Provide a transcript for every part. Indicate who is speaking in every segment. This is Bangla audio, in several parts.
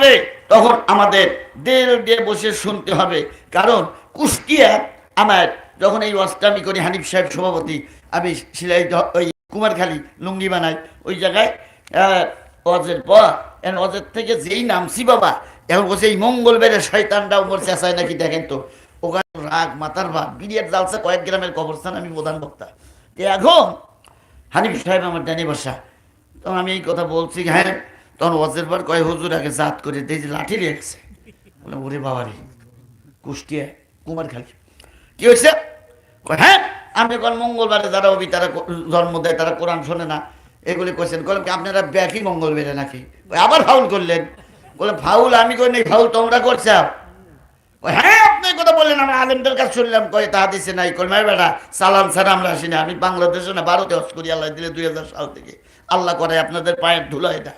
Speaker 1: হবে, তখন আমাদের দেল দিয়ে বসে শুনতে হবে। কারণ কুষ্টিয়া আমার, যখন এই ওয়াজটা আমি করি, হানিফ সাহেব সভাপতি, আমি সিলাই ওই কুমারখালী লুঙ্গি বানাই, ওই জায়গায় অজের পর এখন অজের থেকে যেই নামছি বাবা, এখন বলছে, এই মঙ্গলবারে শয়তানটা উপর চেঁচায় নাকি? দেখেন তো, ওখানে রাগ, মাথার ভাত বিরিয়ার জালসা কয়েক গ্রামের কবরস্থান আমি প্রধান বক্তা। এখন হানিফ সাহেব আমার ডানি বসা। তখন আমি এই কথা বলছি হ্যাঁ তখন ওয়াজের পর কয়, হুজুর, আগে জাত করে দেখছি লাঠি রেখেছে বলে, ওরে বাবারে, কুষ্টিয়া কুমারখালী কি হয়েছে হ্যাঁ আপনি কোন মঙ্গলবারে যারা অবি তারা জন্ম দেয়, তারা কোরআন শোনে না। এগুলি কোয়েছেন বললাম কি, আপনারা ব্যাকই মঙ্গলবারে নাকি? ওই আবার ফাউল করলেন। বলে, ফাউল? আমি কই নাই, ফাউল তোমরা করছ? হ্যাঁ আপনি কথা বললেন, আমরা আলেমদের কাছে শুনলাম। কয়, তা দিছে নাই। কল মাই বেটা, সালাম ছাড়া আমরা আসি না। আমি বাংলাদেশে না, ভারতে হস করি আল্লাহ দিলে দুই হাজার সাল থেকে। আল্লাহ করে আপনাদের পায়ের ধুলো এটা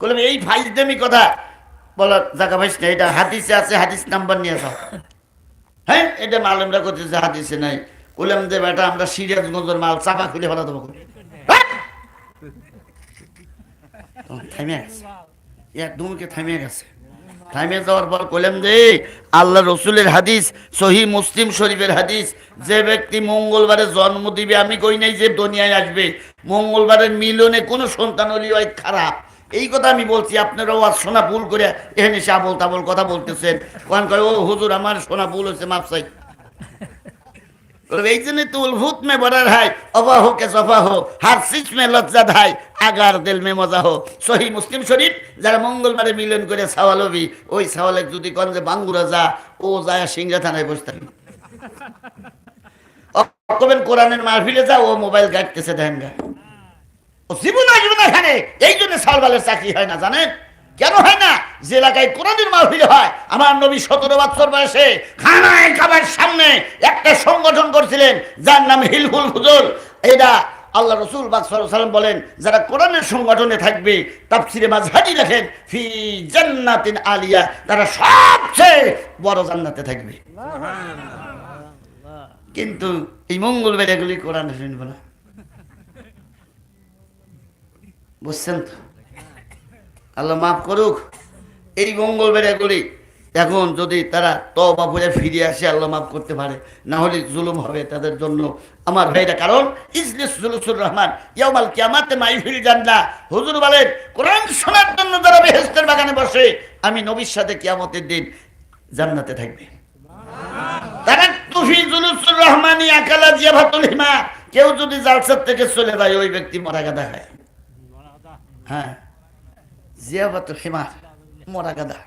Speaker 1: বললাম এই ফাইজদামি কথা। বলা জায়গা ভাইস না এটা হাদিসে আছে, হাদিস নাম্বার নিয়ে যাও। হ্যাঁ এটা মালেমরা করতেছে হাদিসে নাই। বললাম যে বেটা, আমরা সিরিয়াসগঞ্জের মাল চাপা খুলে ফেলা দেবো। হ্যাঁ? তখন থামে গেছে। একদমকে থামে গেছে। থামে যাওয়ার পর কইলাম যে আল্লাহ রসুলের হাদিস, সহি মুসলিম শরীফের হাদিস, যে ব্যক্তি মঙ্গলবারে জন্ম দিবে, আমি কই নাই যে দুনিয়ায় আসবে। মঙ্গলবারের মিলনে কোনো সন্তান হলি হয় খারাপ। এই কথা আমি বলছি আপনারাও আজ শোনা ভুল করে এখানে সাবল তাবল কথা বলতেছেন। কারণ কয়, ও হুজুর, আমার শোনা ভুল হচ্ছে মাপসাই এই জন্য তুল ভূত মে বড়ার হাই অবা হো কে সফা হো হার সিচ মে লজ্জাত হাই আগার দিল মে মজা হো সহি মুসলিম শরীফ, যারা মঙ্গলবারে মিলন করে সাওয়াল হবি, ওই সাওয়ালে যদি কন যে বাঙ্গুরা যা ও যায় সিংহা থানায় বসে থাকবি কবেন কোরআনের মাহফিলে যা, ও মোবাইল গা। ও জীবন আসবে না এখানে। এই জন্য সালবালের চাকরি হয় না জানেন? কেন হয় না? যে এলাকায় মাহফিল হয় আমার নবী সতেরো বছর বয়সে খানায় খাবার সামনে একটা সংগঠন করছিলেন যার নাম হিলফুল ফুজুল। এটা আল্লাহ রসুল বাক সাল্লাম বলেন যারা কোরআনের সংগঠনে থাকবে তাফসিরে মাঝহারি লেখেন ফি জান্নাতিন আলিয়া তারা সবচেয়ে বড় জান্নাতে থাকবে। কিন্তু এই মঙ্গলবার এগুলি কোরআন শুনব না বুঝছেন? তো আল্লাহ মাফ করুক। এই মঙ্গলবার এগুলি এখন যদি তারা তবা বলে ফিরে আসে, আল্লাহ মাফ করতে পারে। না হলে জুলুম হবে তাদের জন্য। আমার ভাইরা, কারণ ইসলিস জুলুসুর রহমান ইয়ামাল কিয়ামাতে মাইফিল জানলা হুজুর বলেন, কোরআন শোনার জন্য যারা বেহেস্তের বাগানে বসে, আমি নবীর সাথে কিয়ামতের দিন জান্নাতে থাকবে। তারা তুফি জুলুসুর রহমানি আকালা জিয়াভাতুল হিমা। কেউ যদি জালসার থেকে চলে যায়, ওই ব্যক্তি মরা গাদা খায় হ্যাঁ। জিয়াবাতুল হিমার মরা গাদা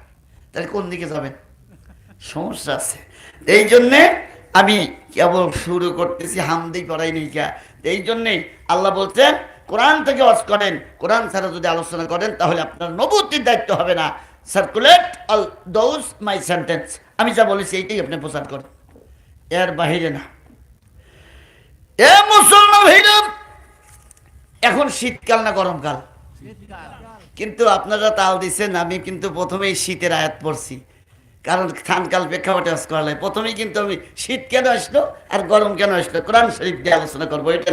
Speaker 1: তাহলে কোন দিকে যাবেন? সমস্যা আছে। এই জন্যে আমি কেবল শুরু করতেছি হামদি পড়াই নেই এই জন্যে আল্লাহ বলছেন, কোরআন থেকে ওয়াজ করেন। কোরআন ছাড়া যদি আলোচনা করেন, তাহলে আপনার নবতির দায়িত্ব হবে না। Circulate all those my sentence আমি যা বলেছি, এইটাই আপনি প্রচার করেন। এর বাহিরে না। এ মুসলমান ভাইরাম এখন শীতকাল না গরমকাল? কিন্তু আপনারা তাল দিচ্ছেন আমি কিন্তু প্রথমেই শীতের আয়াত পড়ছি। কারণ খানকাল প্রেক্ষাপটে আজ করা। প্রথমেই কিন্তু আমি শীত কেন আসলো আর গরম কেন আসলো? কোরআন শরীফ দিয়ে আলোচনা করব, এটা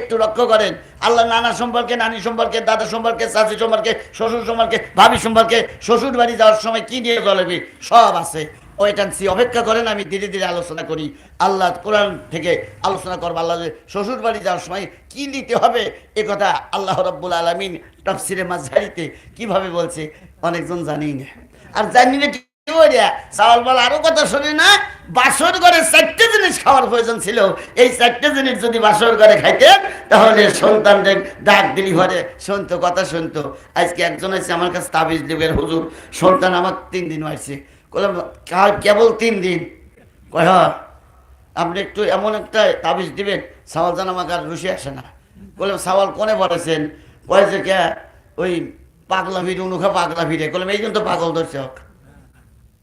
Speaker 1: একটু লক্ষ্য করেন, আল্লাহ নানা সম্পর্কে, নানি সম্পর্কে, দাদা সম্পর্কে, চাচি সম্পর্কে, শ্বশুর সম্পর্কে, ভাবি সম্পর্কে শ্বশুর বাড়ি যাওয়ার সময় কি নিয়ে চলবে সব আছে। ওয়েটান্সি অপেক্ষা করেন, আমি ধীরে ধীরে আলোচনা করি। আল্লাহ কোরআন থেকে আলোচনা করব। আল্লাহ শ্বশুর বাড়ি যাওয়ার সময় কি নিতে হবে, এ কথা আল্লাহ রব্বুল আলমিন তফসিরে মাঝারিতে কীভাবে বলছে, অনেকজন জানি না। আর জানি না আরও কথা শুনি না, বাসর ঘরে চারটে জিনিস খাওয়ার প্রয়োজন ছিল। এই চারটে জিনিস যদি বাসর ঘরে খাইতেন, তাহলে সন্তানদের ডাক দিলি ঘরে, শুনতো, কথা শুনতো। আজকে একজন আছে আমার কাছে তাবিজ দেবের হুজুর, সন্তান আমার তিন দিন হয়েছে বললাম "কার- কেবল তিন দিন। কয় "হ্যাঁ, আপনি একটু এমন একটা তাবিজ দিবেন সাওয়াল জান আমাকে আর রুশে আসে না। বললাম সাওয়াল কোনে পড়েছেন কয়েছে কে ওই পাগলা ভিড় উনুখা পাগলা ভিড়ে। বললাম এই জন্য পাগল ধরছে হোক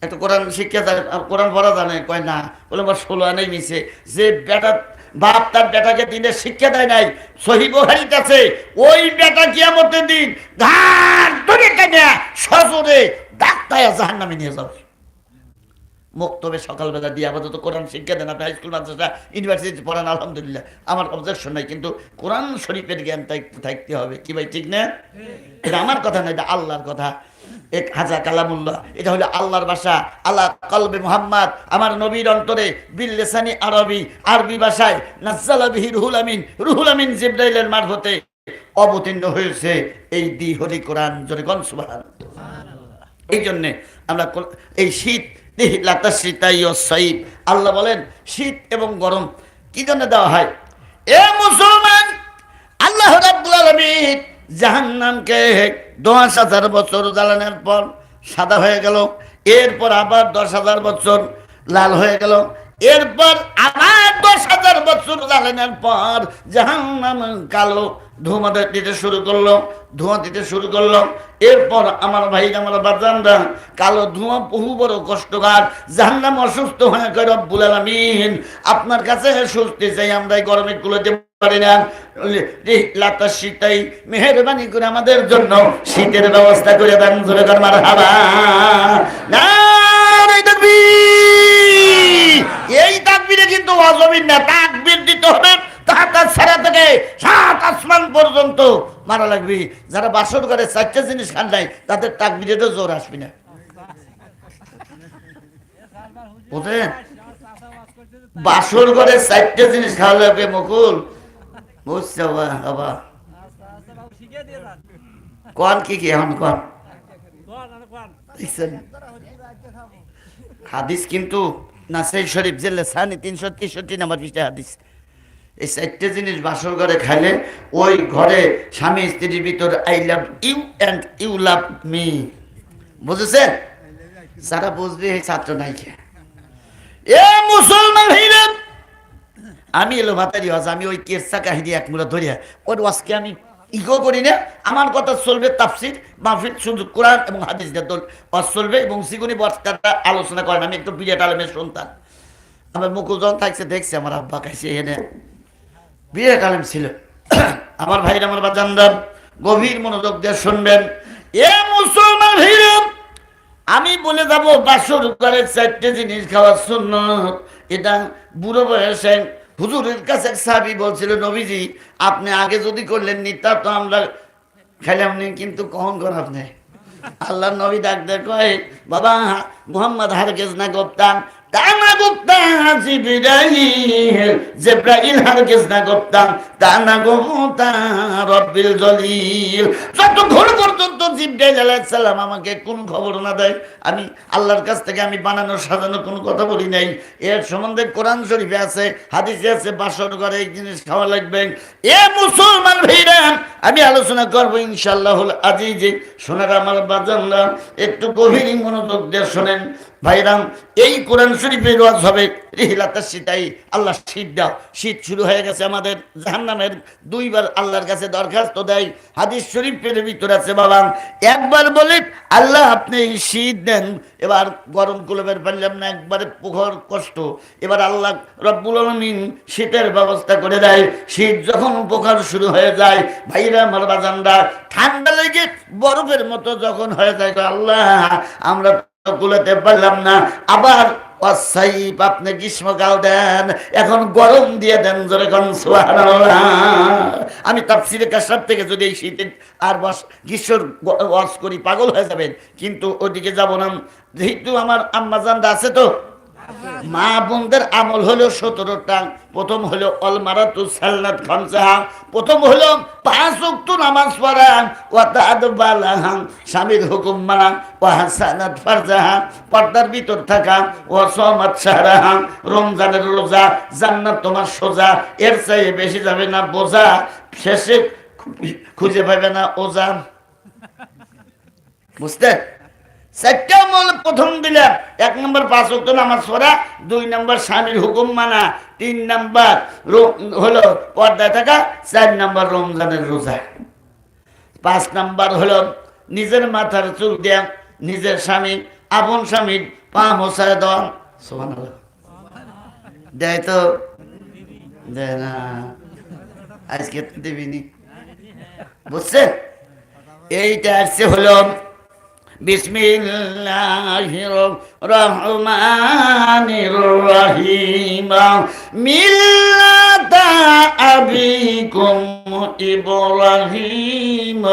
Speaker 1: একটা কোরআন শিক্ষা জানে কোরআন পড়া জানে কয় না। বলে আমার ষোলো আনাই মিশে যে বেটা বাপ তার বেটাকে দিনের শিক্ষা দেয় নাই সহি কাছে ওই বেটা কিয়ামতের দিন ধার ধরে কেনে সজরে ডাক্তায় জাহান নামে নিয়ে যাবে। মুক্তবে সকালবেলা দিয়ে আপাতত কোরআন শিক্ষা দেন। আপনি হাইস্কুল মাদ্রাসা ইউনিভার্সিটি পড়ান, আলহামদুলিল্লাহ। আমার অবজেকশন নাই, কিন্তু কোরআন শরীফের জ্ঞান থাকতে হবে। কি ভাই, ঠিক না? এটা আমার কথা না, এটা আল্লাহর কথা। এক হাজা কালামুল্লাহ, এটা হলো আল্লাহর ভাষা। আল্লাহ কলবে মুহাম্মদ, আমার নবীর অন্তরে বিল্লেসানি আরবি আরবি ভাষায়, নাজ্জালা বিহি রুহুল আমিন। রুহুল আমিন জিব্রাইলের মারফতে অবতীর্ণ হয়েছে এই দি হরি কোরআন। জোরে গন এই জন্যে আমরা এই শীত আল্লাহ বলেন, শীত এবং গরম কি জন্য দেওয়া হয়? এ মুসলমান, আল্লাহ রাব্বুল আলামিন জাহান্নামকে দশ হাজার বছর জ্বালানের পর সাদা হয়ে গেল, এরপর আবার দশ হাজার বছর লাল হয়ে গেল এরপর আবার দশ হাজার বছর জ্বালানোর পর জাহান্নাম কালো ধোঁয়া দিতে শুরু করল, ধোঁয়া দিতে শুরু করল। এরপর আমার ভাই আমার বাজানরা কালো ধোঁয়া বহু বড় কষ্টকর, জাহান্নাম অসুস্থ হয়ে গেল রব্বুল আপনার কাছে সুস্থি চাই, আমরা এই গরমে কুলোতে পারি না। লাতা শীতাই মেহরবানি করে আমাদের জন্য শীতের ব্যবস্থা করে দেন কর মার হাবা না এই তাকবিরে কিন্তু অজমিন না তাকবির দিতে হবে। তাহাতা ছাড়া থেকে সাত আসমান পর্যন্ত মারা লাগবে। যারা বাসর করে চারটে জিনিস খান নাই তাদের তাকবিরে জোর আসবি না। বুঝলেন? বাসর করে চারটে জিনিস খাওয়া লাগবে মুকুল। বুঝছে বাবা? কন কি কি এখন কন? দেখছেন হাদিস কিন্তু নাসাই শরীফ জেলে সানি তিনশো তেষট্টি নাম্বার পৃষ্ঠা হাদিস। এই চারটে জিনিস বাসর ঘরে খাইলে ওই ঘরে স্বামী স্ত্রীর ভিতর I love you and you love me. বুঝেছেন? যারা বুঝবে, এই ছাত্র নাই এ মুসলমান হইলেন আমি এলো ভাতারি হজ, আমি ওই কেরসা কাহিনী এক মুলা ধরিয়া, ওর ওয়াজকে আমি ইগো করি না, আমার কথা চলবে তাফসির, মাহফিল শুধু কোরআন এবং হাদিস দিয়ে তোর চলবে এবং সিগুনি বস্তাটা আলোচনা করেন। আমি একটু বিরাট আলমের সন্তান। আমার মুকুল যখন থাকছে, দেখছে, আমার আব্বা খাইছে এনে বিরাট আলম ছিল। আমার ভাইরা আমার বাজানদার গভীর মনোযোগ দিয়ে শুনবেন। এ মুসলমান ভাইরা আমি বলে যাব, বাসর ঘরের চারটে জিনিস খাওয়ার শূন্য এটা বুড়ো বয়সে হুজুরের কাছে এক সাহাবি বলছিল, নবীজি, আপনি আগে যদি করলেন নিতা তো আমরা খাইলাম নি, কিন্তু কখন কর আপনি? আল্লাহ নবী ডাক্তার কয় বাবা, মোহাম্মদ হারকেজ না গোপ্তান না রব্বিল জলিল। পর্যন্ত জিব্রাইল আলাইহিস সালাম আমাকে কোন খবর না দেয়, আমি আল্লাহর কাছ থেকে আমি বানানো, সাজানো কোনো কথা বলি নাই। এর সম্বন্ধে কোরআন শরীফে আছে, হাদিসে আছে, বাসর ঘরে এই জিনিস খাওয়া লাগবে। এ মুসলমান ভাইরা, আমি আলোচনা করব ইনশাআল্লাহ আজিজে। শোনার আমার বাজানরা, একটু গভীর মনোযোগ দিয়ে শোনেন। ভাইরাম, এই কোরআন শরীফের ওয়াজ হবে। রিহিলাতা শীতাই আল্লাহ শীত দাও। শীত শুরু হয়ে গেছে আমাদের জাহান্নামের। দুইবার আল্লাহর কাছে দরখাস্ত দেয়। হাদিস শরীফের ভিতর আছে, বাবা। একবার বলে, আল্লাহ, আপনি এই শীত দেন। এবার গরম কুলবের পারলাম না, একবারে পুঘর কষ্ট। এবার আল্লাহ রব্বুল আলমিন শীতের ব্যবস্থা করে দেয়। শীত যখন উপকার শুরু হয়ে যায়, ভাইরা আমার বাজানরা ঠান্ডা লেগে বরফের মতো যখন হয়ে যায় আল্লাহ, আমরা তো কুলাতে পারলাম না। আবার, অসাইব, আপনি গ্রীষ্মকাল দেন, এখন গরম দিয়ে দেন জোরে আমি তাফসিরে কাশাব থেকে যদি এই শীতে আর বস, গ্রীষ্মর ওয়াশ করি, পাগল হয়ে যাবেন। কিন্তু ওদিকে যাব না। যেহেতু আমার আম্মাজানরা আছে তো মা বোনদের আমল হলো সতেরোটা, প্রথম হলো অলমারাতু সাল্লাত প্রথম হলো পাঁচ উক্ত নামাজ পড়া ওয়াতাদ বালাহাম স্বামীর হুকুম মানা ও হাসানাত ফারজাহা পর্দার ভিতর থাকা ও সমাত সাহারাহা রমজানের রোজা, জান্নাত তোমার সোজা, এর চাইয়ে বেশি যাবে না বোঝা, শেষে খুঁজে পাবে না ওজা। বুঝতে? চারটা আমল প্রথম দিলাম। এক নম্বর পাঁচ অক্ট নামাজ পড়া, দুই নম্বর স্বামীর হুকুম মানা, তিন নম্বর হলো পর্দায় থাকা, চার নম্বর রমজানের রোজা। পাঁচ নাম্বার হলো নিজের মাথার চুল দেয়া নিজের স্বামী, আপন স্বামীর পা মশায় দেওয়া সুবহানাল্লাহ। দেয় তো? দেয় না। আজকে দেবিনি। বুঝছেন? এইটা আসছে হলো বিসমিল্লাহির রহমানির রহিম মিল্লাতা আবিকুম ইব্রাহিম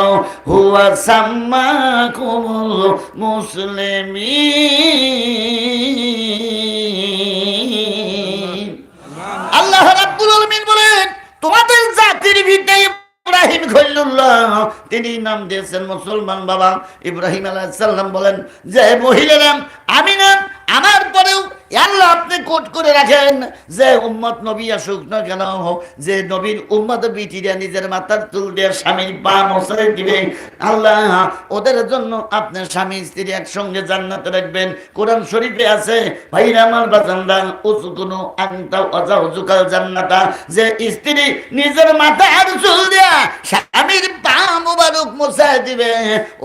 Speaker 1: হুয়া সাম্মাকুমুল মুসলিমিন। তিনি নাম দিয়েছেন মুসলমান বাবা ইব্রাহিম আলাইহিস বলেন, যে মহিলারা আমি না আমার পরেও আল্লাহ আপনি কোট করে রাখেন। যে উম্মত নবী আসুক না কেন, যে নবীর উম্মত বিটিরা নিজের মাথার চুল দিয়ে স্বামীর পা মশাই দিবে, আল্লাহ ওদের জন্য আপনার স্বামী স্ত্রী একসঙ্গে জান্নাতে রাখবেন। কোরআন শরীফে আছে, ভাইরা আমার বাজানরা উঁচু কোনো আংটা অজা উজুকাল জান্নাতা। যে স্ত্রী নিজের মাথার চুল দিয়া স্বামীর মোবারক মশাই দিবে।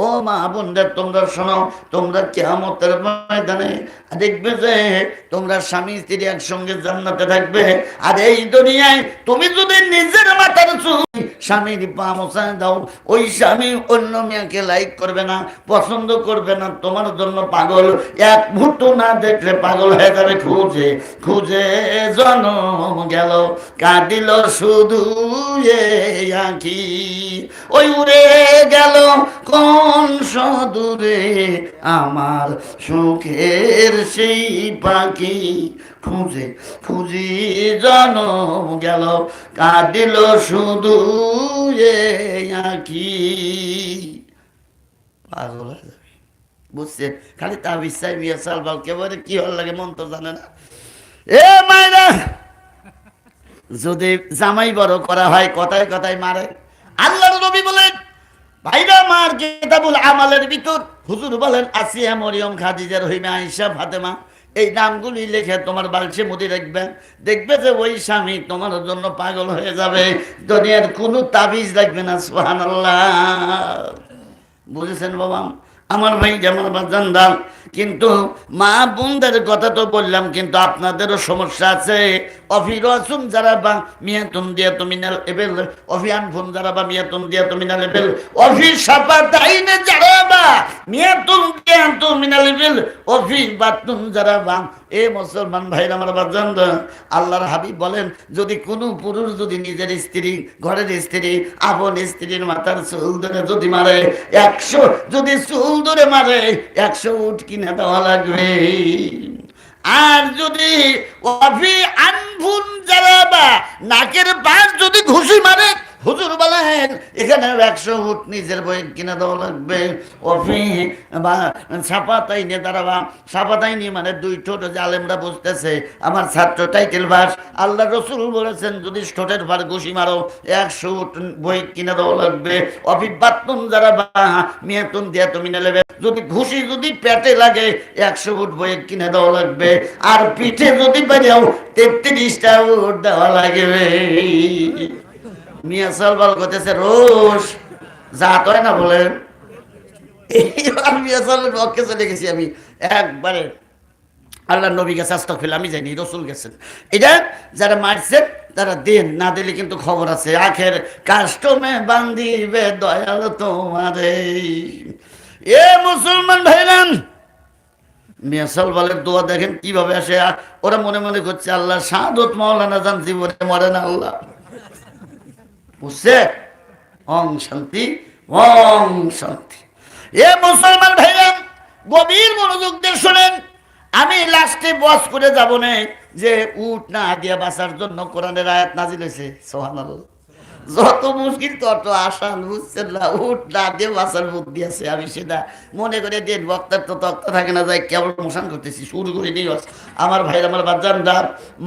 Speaker 1: ও মা বোনদের তোমরা শোনো তোমরা কেয়ামতের ময়দানে দেখবে যে তোমরা স্বামী, স্ত্রী একসঙ্গে জান্নাতে থাকবে। আর এই দুনিয়ায় তুমি যদি নিজের মাথার চুল স্বামীর পা মশায় দাও, ওই স্বামী অন্য মেয়েকে লাইক করবে না, পছন্দ করবে না, তোমার জন্য পাগল। এক মুহূর্ত না দেখলে পাগল হয়ে যাবে, খুঁজে খুঁজে জনম গেল। কাঁদিল শুধু আঁখি। ওই উড়ে গেল কোন সদূরে আমার সুখের সেই পাখি খুঁজে, খুঁজি জনম গেল, কাঁদিল শুধু আঁখি। পাগল বুঝছেন? খালি তা বিশ্বাস বিয়া সালবাল কেবারে কি হল লাগে মন তো জানে না। এ মাইরা! যদি জামাই বড় করা হয়, কথায় কথায় মারে। আল্লাহর নবী বলেন ভাইরা মার কিতাবুল আমালের ভিতর। হুজুর বলেন, আসিয়া মরিয়ম খাদিজা হইমে আইসা ফাতেমা, এই নামগুলি লিখে তোমার বালসে মুদি রাখবে দেখবে যে ওই স্বামী তোমার জন্য পাগল হয়ে যাবে। দুনিয়ার কোনো তাবিজ রাখবে না সোহান আল্লাহ বুঝেছেন বাবা? আমার ভাই যেমন দান কিন্তু মা বোনদের কথা তো বললাম, কিন্তু আপনাদেরও সমস্যা আছে। অফিরসুম যারা বা মিয়াতুন দিয়া তুমি না এবেল, অফিয়ান ফোন যারা বা মিয়াতুন দিয়া তুমি না লেবেল অফি সাপা তাইনে যারা বা মিয়াতুন দিয়া তুমি না এবেল অফি বাতুন যারা বা এ মুসলমান ভাইরা আমার বাজান আল্লাহর হাবিব বলেন, যদি কোনো পুরুষ যদি নিজের স্ত্রী, ঘরের স্ত্রী, আপন স্ত্রীর মাথার চুল ধরে যদি মারে, একশো যদি চুল ধরে মারে, একশো উঠ কিনে দেওয়া লাগবে। আর যদি অভি আনফুন যারা বা নাকের পাশ যদি ঘুষি মারে হুজুর বলেন, এখানে একশো উঠ নিজের বই কিনে দেওয়া লাগবে। অফি বা সাপাতাই নিয়ে দাঁড়াবা। সাপাতাই নিয়ে মানে দুই ঠোঁট যে আলেমরা বুঝতেছে, আমার ছাত্র টাইটেল ভাস আল্লাহ রসুল বলেছেন, যদি ঠোঁটের ভার ঘুষি মারো, একশো উঠ বই কিনে দেওয়া লাগবে। অফি বাতুন যারা বা, মেয়েতুন দিয়ে তুমি নেবে যদি ঘুষি যদি পেটে লাগে, একশো উঠ বই কিনে দেওয়া লাগবে। আর পিঠে যদি বেরিয়েও তেত্রিশটা উঠ দেওয়া লাগবে। মিয়া সালবাল করতেছে রোজ যা হয় না বলেন। এইবার মিয়া সালের পক্ষে চলে গেছি আমি। একবারে আল্লাহ নবী গেছে আস্তফিল আমি জানি, রসুল গেছেন। এটা যারা মারছেন তারা দেন না দিলে কিন্তু খবর আছে। আখের কাস্টমে বান্দিবে দয়াল তোমারে। এ মুসলমান ভাইরান মেসাল বলের দোয়া দেখেন কীভাবে আসে। ওরা মনে মনে করছে, আল্লাহ সাদত মাওলানা জান জীবনে মরে না আল্লাহ। বুঝছে অং শান্তি অং শান্তি। এ মুসলমান ভাইয়া গভীর মনোযোগ দিয়ে শোনেন। আমি লাস্টে বস করে যাব না যে উঠ না দিয়া বাঁচার জন্য কোরআনের আয়াত নাজিল হয়েছে। সোহান যত মুশকিল তত আসান, বুঝছেন না? উঠ না দিয়ে বাঁচার বুদ্ধি আছে, আমি সেটা মনে করে দেন, বক্তার তো তক্ত থাকে না, যাই কেবল মোশান করতেছি, শুরু করে নিয়ে আমার ভাই আমার বাজানরা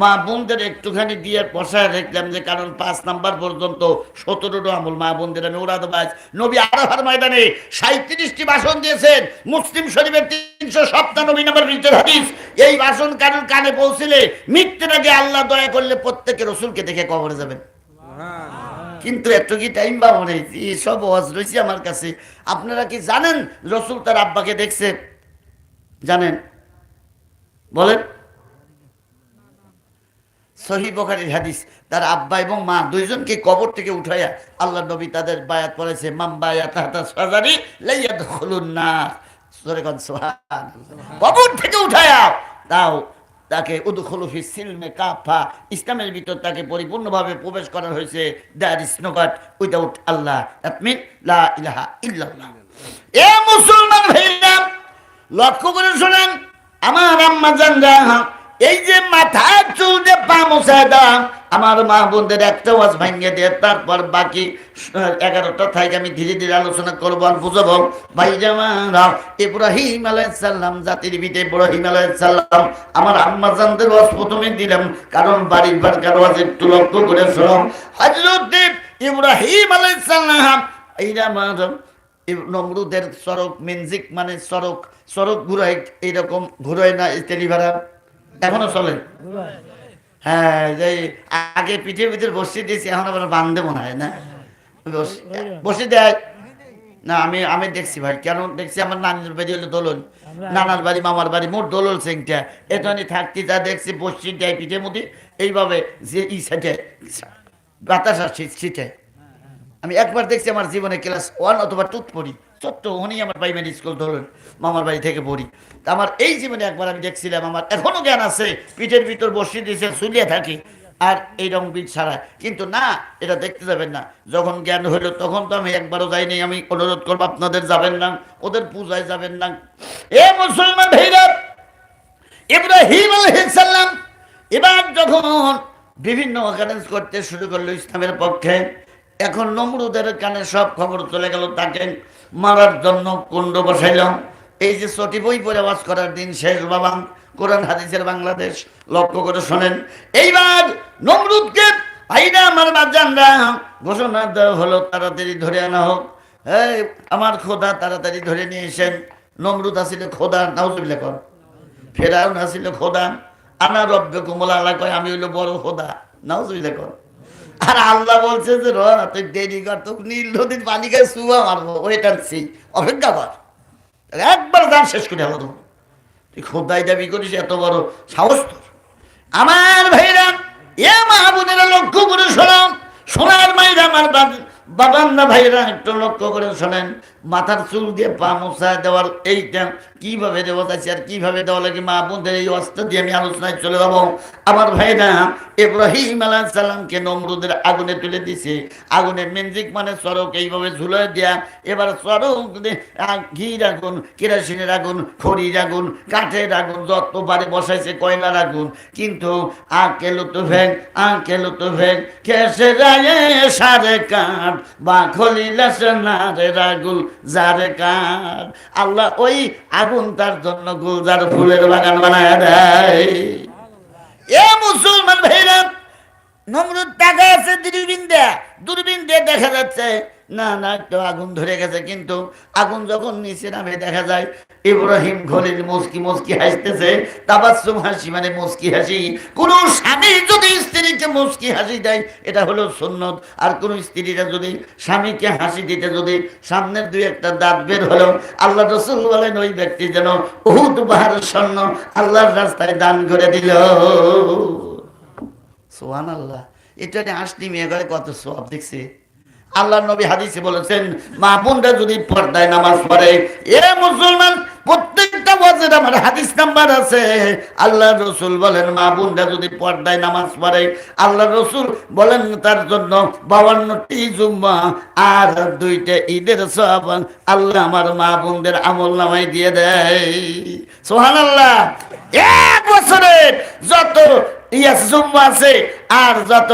Speaker 1: মা বোনদের একটুখানি দিয়ে বসায় রাখলাম যে, কারণ পাঁচ নাম্বার পর্যন্ত সতেরোটা আমল মা বোনদের, আমি ওরাদবাজ নবী আরাফার ময়দানে সাঁত্রিশটি ভাষণ দিয়েছেন, মুসলিম শরীফের তিনশো সপ্তানব্বই নম্বর মৃত্যুর হাদিস। এই ভাষণ কারোর কানে পৌঁছিলে মৃত্যুর আগে আল্লাহ দয়া করলে প্রত্যেকে রসুলকে দেখে কবরে যাবেন। কিন্তু একটু কি টাইম পাবো নেই সব ওয়াজ রয়েছে আমার কাছে। আপনারা কি জানেন? রসুল তার আব্বাকে দেখছে। জানেন? বলেন। সহি বখারির হাদিস, তার আব্বা এবং মা দুইজনকে কবর থেকে উঠাইয়া আল্লাহ নবী তাদের বায়াত পড়েছে মাম বায়াত হাতা সাজারি লাইয়া দখলুন না কবর থেকে উঠাইয়া তাও তাকে উদুখলুফি সিলমে কাফা। ইসলামের ভিতর তাকে পরিপূর্ণভাবে প্রবেশ করা হয়েছে। There is no god without Allah. Mean লা ইলাহা ইল্লাল্লাহ। এ মুসলমান ভাইরা, লক্ষ্য করে শোনেন, আমার আম্মা জানরা এই যে মাথার চুল দিয়ে পা মোছায় দাম আমার মা বোনদের একটা ওয়াজ ভাঙিয়ে দিয়ে তারপর বাকি এগারোটা থেকে আমি ধীরে ধীরে আলোচনা করব আর বুঝাবো। ভাই জামারা ইব্রাহিম আলাইসাল্লাম, জাতির ভিতরে ইব্রাহিম আলাইসাল্লাম, আমার আম্মা জানদের ওয়াজ প্রথমে দিলাম, কারণ বাড়ির বারকার ওয়াজ একটু লক্ষ্য করে শোনাম হজরত ইব্রাহিম আলাইসাল্লাম এইরা আমার নমরুদের সড়ক, মিনজিক মানে সড়ক সড়ক ঘুরাই এইরকম ঘুরায় না টেলিভাড়া এখনও চলে। হ্যাঁ যে আগে পিঠে পিঠে বসে দিয়েছি এখন আবার বান্ধে মনে হয় না? বসে দেয় না আমি আমি দেখছি ভাই কেন দেখছি? আমার নানির বাড়ি হলো দোলন। নানার বাড়ি মামার বাড়ি মোট দোলন সিংটা এখানে থাকতে যা দেখছি বসছি দেয় পিঠের মধ্যে। এইভাবে যে ই সেটে বাতাস আসছে ছিটে আমি একবার দেখছি আমার জীবনে ক্লাস ওয়ান অথবা টুত পড়ি। ছোট্ট উনি আমার প্রাইমারি স্কুল ধরুন, মামার বাড়ি থেকে পড়ি। আমার এই জীবনে একবার আমি দেখছিলাম, আমার এখনও জ্ঞান আছে, পিঠের ভিতর বসিয়ে দিয়েছে শুলিয়ে থাকি, আর এইরকম বীজ ছাড়া। কিন্তু না, এটা দেখতে যাবেন না। যখন জ্ঞান হইল তখন তো আমি একবারও যাইনি, আমি অনুরোধ করব আপনাদের যাবেন না, ওদের পূজায় যাবেন না। এ মুসলমান ভাইরা, ইব্রাহিম আলহিসাল্লাম এবার যখন বিভিন্ন অকারেন্স করতে শুরু করল ইসলামের পক্ষে এখন নমরুদের কানে সব খবর চলে গেল, তাকে মারার জন্য কুণ্ড বসাইল এই যে সটি বই পরে আওয়াজ করার দিন শেষ বাবা, কোরআন হাদিসের বাংলাদেশ, লক্ষ্য করে শোনেন। এইবার নমরুদকে আইনা আমার বাজানরা ঘোষণা দেওয়া হলো, তাড়াতাড়ি ধরে আনা হোক। এই, আমার খোদা তাড়াতাড়ি ধরে নিয়ে এসেন। নমরুদ আসিলে, খোদা, নাউজুবিল্লাহ কর। ফেরাউন আসিল, খোদা, আনা রব্বে কুমলা আল্লাহ কয়, আমি হইল বড় খোদা, নাউজুবিল্লাহ কর। আর আল্লাহ বলছে যে র তুই দেরি কর তোকে নীল নদীর পানি খেয়ে শুয়া মারবো ওইটার সেই অপেক্ষা কর একবার দাম শেষ করে হলো তুই তুই খোদাই দাবি করিস এত বড় সাহস তোর আমার ভাইরা এ মাহবুদের লক্ষ্য করে শোনাম সোনার মাইরা আমার বাবা- বাবান্না ভাইরা একটু লক্ষ্য করে শোনেন মাথার চুল দিয়ে পা মোছা দেওয়ার এইটা কীভাবে দেওয়া যাচ্ছে আর কীভাবে দেওয়া লাগে? মা বোনদের এই অস্ত্র দিয়ে আমি আলোচনায় চলে যাব। আমার ভাইরা ইব্রাহিম আলাহ সাল্লামকে নমরুদের আগুনে তুলে দিছে। আগুনে মেনজিক মানে সড়ক, এইভাবে ঝুলে দেয়া। এবার সড়ক ঘির আগুন, কেরাসিনের আগুন, খড়ির আগুন, কাঠের আগুন, যত বারে বসাইছে কয়লার আগুন। কিন্তু আকেলো তো ভেগ আকেলো তো ভেগ কেসে রায়ে সারে কাঠ, বা খলিলা সোনারে রাগুল যারে কার আল্লাহ ওই আগুন তার জন্য গুলজার ফুলের বাগান বানায় দেয়। এ মুসলমান ভাইরা, নমরুদ টাকা আছে দূরবীন দেয়া। দূরবীন দিয়ে দেখা যাচ্ছে না না, একটু আগুন ধরে গেছে, কিন্তু আগুন যখন নিচে নামে, দেখা যায় ইব্রাহিম খলিল মুস্কি মুস্কি হাসতেছে তাবাসুম হাসি মানে মুস্কি হাসি। কোন স্বামী যদি স্ত্রীকে মুস্কি হাসি দেয়, এটা হলো সুন্নত। আর কোন স্ত্রীরা যদি স্বামীকে হাসি দিতে যদি সামনের দুই একটা দাঁত বের হলো, আল্লাহ রসুল বলেন, ওই ব্যক্তি যেন উহুদ পাহাড়ের স্বর্ণ আল্লাহর রাস্তায় দান করে দিল। সোহান আল্লাহ এটা আসনি মেয়ে করে কত সব দেখছি। আল্লাহ নবী হাদিসে বলেছেন মা বোনরা যদি পর্দায় নামাজ পড়ে, এ মুসলমান প্রত্যেকটা বছর আমার হাদিস নাম্বার আছে। আল্লাহ রসুল বলেন মা বোনরা যদি পর্দায় নামাজ পড়ে আল্লাহ রসুল বলেন তার জন্য বাবান্নটি জুম্মা আর দুইটা ঈদের সব আল্লাহ আমার মা বোনদের আমল নামাই দিয়ে দেয়। সোহান আল্লাহ এক বছরের যত ইয়াস জুম্মা আছে আর যত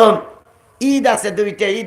Speaker 1: ঈদ আছে, দুইটা ঈদ